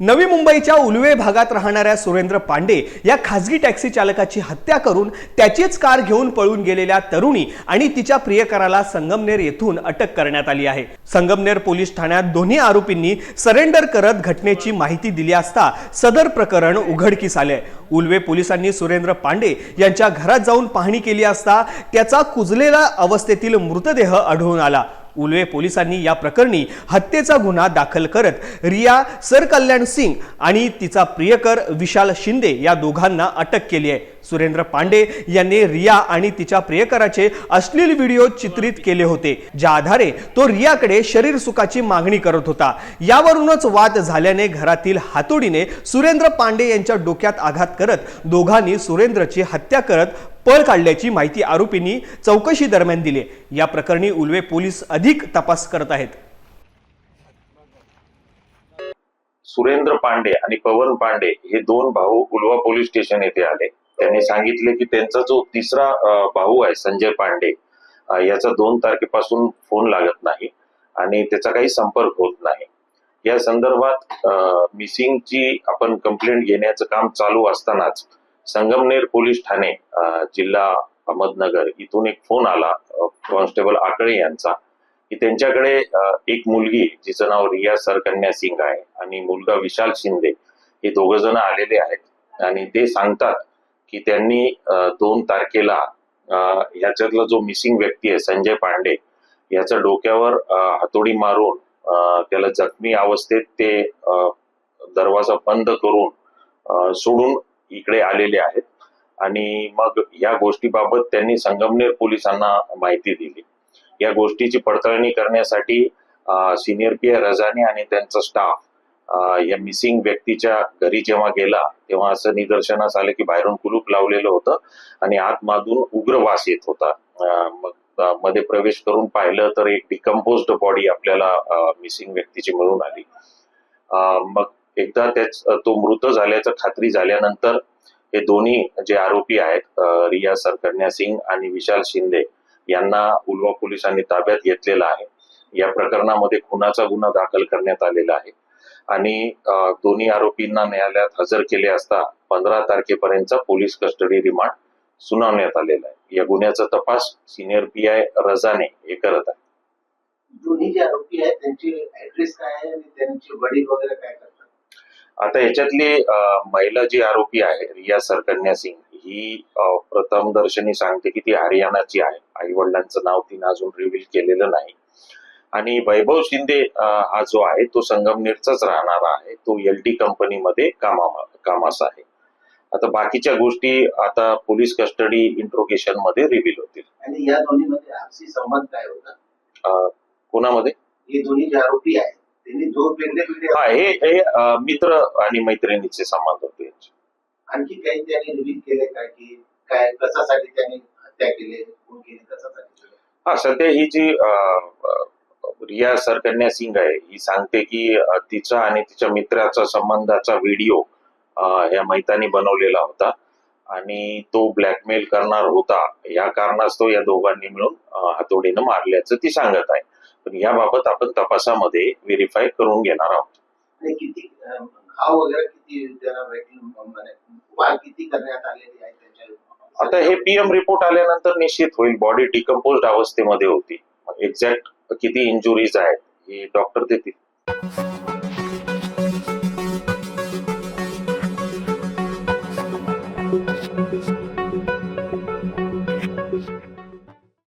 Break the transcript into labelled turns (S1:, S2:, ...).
S1: नवी मुंबईच्या उलवे भागात राहणाऱ्या सुरेंद्र पांडे या खासगी टॅक्सी चालकाची हत्या करून त्याचीच कार घेऊन पळून गेलेल्या तरुणी आणि तिच्या प्रियकराला संगमनेर येथून अटक करण्यात आली आहे. संगमनेर पोलीस ठाण्यात दोन्ही आरोपींनी सरेंडर करत घटनेची माहिती दिली असता सदर प्रकरण उघडकीस आले उलवे पोलिसांनी सुरेंद्र पांडे यांच्या घरात जाऊन पाहणी केली असता त्याचा कुजलेला अवस्थेतील मृतदेह आढळून आला. उलवे पोलिसांनी या प्रकरणी हत्येचा गुन्हा दाखल करत रिया सरकल्याण सिंग आणि तिचा प्रियकर विशाल शिंदे या दोघांना अटक केली आहे. सुरेंद्र पांडे यांनी रिया आणि तिच्या प्रियकराचे अश्लील व्हिडिओ चित्रित केले होते ज्या आधारे तो रियाकडे शरीर सुखाची मागणी करत होता. यावरूनच वाद झाल्याने घरातील हातोडीने सुरेंद्र पांडे यांच्या डोक्यात आघात करत दोघांनी सुरेंद्रची हत्या करत पळ काढल्याची माहिती आरोपींनी चौकशी दरम्यान दिली. या प्रकरणी उलवे पोलीस अधिक तपास करत आहेत.
S2: सुरेंद्र पांडे आणि पवन पांडे हे दोन भाऊ उलवा पोलीस स्टेशन येथे आले. त्यांनी सांगितले की त्यांचा जो तिसरा भाऊ आहे संजय पांडे याचा दोन तारखेपासून फोन लागत नाही आणि त्याचा काही संपर्क होत नाही. या संदर्भात मिसिंगची आपण कंप्लेंट घेण्याचं काम चालू असतानाच संगमनेर पोलीस ठाणे जिल्हा अहमदनगर इथून एक फोन आला कॉन्स्टेबल आकळे यांचा की त्यांच्याकडे एक मुलगी जिचं नाव रिया सरकन्या सिंग आहे आणि मुलगा विशाल शिंदे हे दोघ जण आलेले आहेत आणि ते सांगतात की त्यांनी दोन तारखेला ह्याच्यातला जो मिसिंग व्यक्ती आहे संजय पांडे याच्या डोक्यावर हातोडी मारून त्याला जखमी अवस्थेत ते दरवाजा बंद करून सोडून इकडे आलेले आहेत. आणि मग या गोष्टीबाबत त्यांनी संगमनेर पोलिसांना माहिती दिली. या गोष्टीची पडताळणी करण्यासाठी सिनियर पी आय रजानी आणि त्यांचा स्टाफ या मिसिंग व्यक्तीच्या घरी जेव्हा गेला तेव्हा असं निदर्शनास आलं की बाहेरून कुलूप लावलेलं होतं आणि आतमधून उग्र वास येत होता. मग मध्ये प्रवेश करून पाहिलं तर एक डिकम्पोज बॉडी आपल्याला मिसिंग व्यक्तीची मिळून आली. मग एकदा त्याच तो मृत झाल्याचं खात्री झाल्यानंतर हे दोन्ही जे आरोपी आहेत रिया सरकन्या सिंग आणि विशाल शिंदे यांना उलवा पोलिसांनी ताब्यात घेतलेला आहे. या प्रकरणामध्ये खुनाचा गुन्हा दाखल करण्यात आलेला आहे. आणि दोन्ही आरोपींना न्यायालयात हजर केले असता पंधरा तारखेपर्यंतचा पोलीस कस्टडी रिमांड सुनावण्यात आलेला आहे. या गुन्ह्याचा तपास सिनियर पी आय रजाने हे करत आहे.
S3: दोन्ही जे आरोपी आहेत त्यांची ऍड्रेस काय आहे आणि त्यांचे वडील वगैरे काय करतात?
S2: आता याच्यातली महिला जी आरोपी आहे रिया सरकन्या सिंग ही प्रथम दर्शनी सांगते की ती हरियाणाची आहे. आई वडिलांचं नाव तिने अजून रिव्हील केलेलं नाही. आणि वैभव शिंदे हा जो आहे तो संगमनेरचाच राहणारा आहे. तो एल टी कंपनीमध्ये कामा कामास आहे. आता बाकीच्या गोष्टी आता पोलीस कस्टडी इंट्रोगेशनमध्ये रिव्हील होतील.
S3: आणि या दोन्हीमध्ये आपसी संबंध काय होता?
S2: कोणामध्ये?
S3: हे दोन्ही जे आरोपी आहेत
S2: हा हे हे मित्र आणि मैत्रिणीचे संबंध होते यांचे.
S3: आणखी काही त्यांनी रिव्हील केले काय की काय कशासाठी त्यांनी हत्या केली कशासाठी?
S2: हा सध्या ही जी रिया सरकन्या सिंग आहे ही सांगते की तिचा आणि तिच्या मित्राचा संबंधाचा व्हिडिओ या मैतानी बनवलेला होता आणि तो ब्लॅकमेल करणार होता या कारणास्तव या दोघांनी मिळून हातोडीनं मारल्याचं ती सांगत आहे पण याबाबत आपण तपासामध्ये व्हेरीफाय करून घेणार आहोत.
S3: किती घाव वगैरे किती म्हणजे किती करण्यात आलेली आहे
S2: आता हे पीएम रिपोर्ट आल्यानंतर निश्चित होईल. बॉडी डिकम्पोज अवस्थेमध्ये होती. एक्झॅक्ट किती इंजुरीज आहेत हे डॉक्टर देतील.